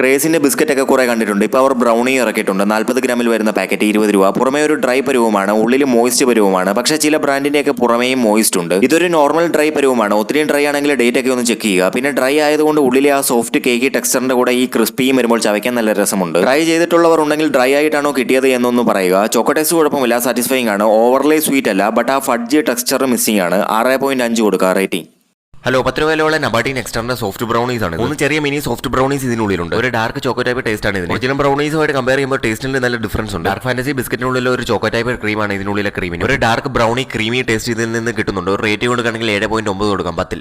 ക്രേസിന്റെ biscuit ഒക്കെ കുറെ കണ്ടിട്ടുണ്ട്. ഇപ്പോൾ അവർ ബ്രൗണി ഇറക്കിയിട്ടുണ്ട്. നാൽപ്പത് ഗ്രാമിൽ വരുന്ന പാക്കറ്റ് ഇരുപത് രൂപ. പുറമേ ഒരു ഡ്രൈ പരുവമാണ്. ഉള്ളിൽ മോയിസ്റ്റ് പരുവമാണ്. പക്ഷേ ചില ബ്രാൻഡിന്റെയൊക്കെ പുറമേയും മോയിസ്റ്റ് ഉണ്ട്. ഇതൊരു നോർമൽ ഡ്രൈ പരുവമാണ്. ഒത്തിരി ഡ്രൈ ആണെങ്കിൽ ഡേറ്റ് ഒക്കെ ഒന്ന് ചെക്ക് ചെയ്യുക. പിന്നെ ഡ്രൈ ആയതുകൊണ്ട് ഉള്ളിലെ ആ സോഫ്റ്റ് കേക്ക് ടെക്സ്ചറിന്റെ കൂടെ ഈ ക്രിസ്പിയും വരുമ്പോൾ ചവയ്ക്കാൻ നല്ല രസമുണ്ട്. ട്രൈ ചെയ്തിട്ടുള്ളവർ ഉണ്ടെങ്കിൽ ഡ്രൈ ആയിട്ടാണോ കിട്ടിയത് എന്നൊന്ന് പറയുക. ചോക്കോട്ടേസ് കുഴപ്പമില്ല. സാറ്റിസ്ഫൈങ് ആണ്. ഓവർലേ സ്വീറ്റ് അല്ല. ബട്ട് ആ ഫഡ്ജ് ടെക്സ്ചർ മിസ്സിംഗ് ആണ്. ആറ് പോയിന്റ് അഞ്ച് കൊടുക്കുക റേറ്റിംഗ് ഹലോ പത്ത് രൂപയിലുള്ള നബാട്ടി നെക്സ്റ്ററിന്റെ സോഫ്റ്റ് ബ്രൗണീസ് ആണ് ഒന്ന് ചെറിയ മിനി സോഫ്റ്റ് ബ്രൗണീസ് ഇതിനുള്ളിലുണ്ട്. ഒരു ഡാർക്ക് ചോക്കോ ടൈപ്പ് ടേസ്റ്റ് ആണ് ഇതിന്. ഒറിജിനൽ ബ്രൗണീസുമായിട്ട് കമ്പയർ ചെയ്യുമ്പോൾ ടേസ്റ്റിൽ നല്ല ഡിഫറൻസ് ഉണ്ട്. ഡാർക്ക് ഫാൻസി ബിസ്ക്കറ്റിനുള്ളിൽ ഒരു ചോക്കോ ടൈപ്പ് ക്രീമാണ് ഇതിനുള്ളിലെ ക്രീമിന് ഒരു ഡാർക്ക് ബ്രൗണി ക്രീമി ടേസ്റ്റ് ഇതിൽ നിന്ന് കിട്ടുന്നുണ്ട്. ഒരു റേറ്റ് കൊടുക്കുകയാണെങ്കിൽ ഏഴ് പോയിന്റ് ഒമ്പത് കൊടുക്കാം പത്തിൽ.